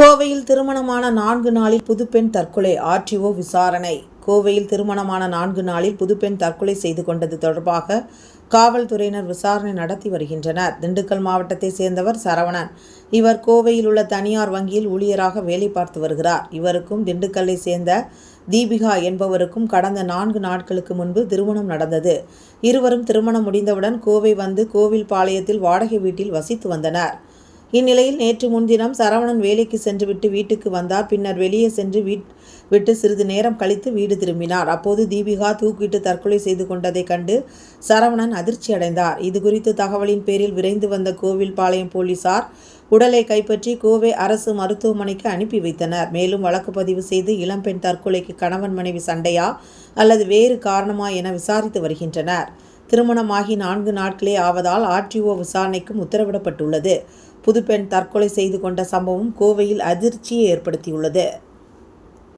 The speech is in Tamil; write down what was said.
கோவையில் திருமணமான நான்கு நாளில் புதுப்பெண் தற்கொலை ஆர்டிஓ விசாரணை. கோவையில் திருமணமான நான்கு நாளில் புதுப்பெண் தற்கொலை செய்து கொண்டது தொடர்பாக காவல்துறையினர் விசாரணை நடத்தி வருகின்றனர். திண்டுக்கல் மாவட்டத்தை சேர்ந்தவர் சரவணன். இவர் கோவையில் உள்ள தனியார் வங்கியில் ஊழியராக வேலை பார்த்து வருகிறார். இவருக்கும் திண்டுக்கல்லை சேர்ந்த தீபிகா என்பவருக்கும் கடந்த நான்கு நாட்களுக்கு முன்பு திருமணம் நடந்தது. இருவரும் திருமணம் முடிந்தவுடன் கோவை வந்து கோவில் பாளையத்தில் வாடகை வீட்டில் வசித்து வந்தனர். இந்நிலையில் நேற்று முன்தினம் சரவணன் வேலைக்கு சென்றுவிட்டு வீட்டுக்கு வந்தார். பின்னர் வெளியே சென்று வீட் விட்டு சிறிது நேரம் கழித்து வீடு திரும்பினார். அப்போது தீபிகா தூக்கிட்டு தற்கொலை செய்து கொண்டதைக் கண்டு சரவணன் அதிர்ச்சி அடைந்தார். இது குறித்து தகவலின் பேரில் விரைந்து வந்த கோவில்பாளையம் போலீசார் உடலை கைப்பற்றி கோவை அரசு மருத்துவமனைக்கு அனுப்பி வைத்தனர். மேலும் வழக்கு பதிவு செய்து இளம்பெண் தற்கொலைக்கு கணவன் மனைவி சண்டையா அல்லது வேறு காரணமா என விசாரித்து வருகின்றனர். திருமணமாகி நான்கு நாட்களே ஆவதால் ஆர்டிஓ விசாரணைக்கும் உத்தரவிடப்பட்டுள்ளது. புதுப்பெண் தற்கொலை செய்து கொண்ட சம்பவம் கோவையில் அதிர்ச்சியை ஏற்படுத்தியுள்ளது.